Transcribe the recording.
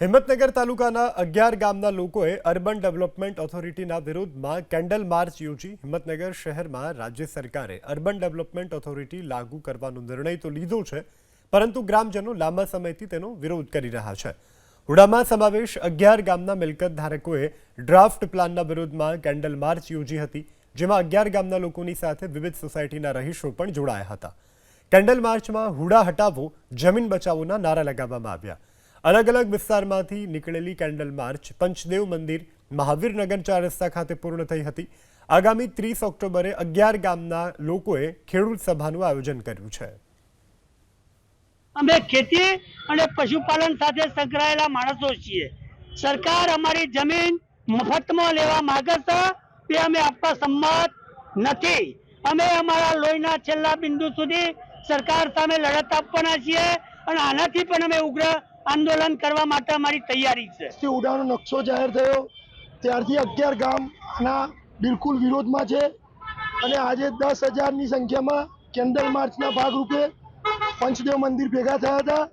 હિંમતનગર તાલુકાના અગિયાર ગામના લોકોએ અર્બન ડેવલપમેન્ટ ઓથોરિટીના વિરોધમાં કેન્ડલ માર્ચ યોજી હિંમતનગર શહેરમાં રાજ્ય સરકારે અર્બન ડેવલપમેન્ટ ઓથોરિટી લાગુ કરવાનો નિર્ણય તો લીધો છે, પરંતુ ગ્રામજનો લાંબા સમયથી તેનો વિરોધ કરી રહ્યા છે. હુડામાં સમાવેશ અગિયાર ગામના મિલકત ધારકોએ ડ્રાફ્ટ પ્લાનના વિરોધમાં કેન્ડલ માર્ચ યોજી હતી, જેમાં અગિયાર ગામના લોકોની સાથે વિવિધ સોસાયટીના રહીશો પણ જોડાયા હતા. કેન્ડલ માર્ચમાં હુડા હટાવો, જમીન બચાવોના નારા લગાવવામાં આવ્યા. અલગ અલગ વિસ્તારમાંથી નીકળેલી કેન્ડલ માર્ચ પંચદેવ મંદિર મહાવીરનગર ચાર રસ્તા ખાતે પૂર્ણ થઈ હતી. આગામી ત્રીસ ઓક્ટોબરે અગિયાર ગામના લોકોએ ખેડૂત સભાનું આયોજન કર્યું છે. અમે ખેતી અને પશુપાલન સાથે સંકળાયેલા માણસો છીએ. સરકાર અમારી જમીન મફતમાં લેવા માંગે છે તે અમે આપવા સંમત નથી. અમે અમારા લોહીના છેલ્લા બિંદુ સુધી સરકાર સામે લડત આપવાના છીએ અને આનાથી પણ અમે ઉગ્ર આંદોલન કરવા માટે અમારી તૈયારી છે. થી ઉડાનો નકશો જાહેર થયો, ત્યારથી અગિયાર ગામ આના બિલકુલ વિરોધમાં છે અને આજે દસ હજારની સંખ્યામાં કેન્ડલ માર્ચના ભાગરૂપે પંચદેવ મંદિર ભેગા થયા હતા.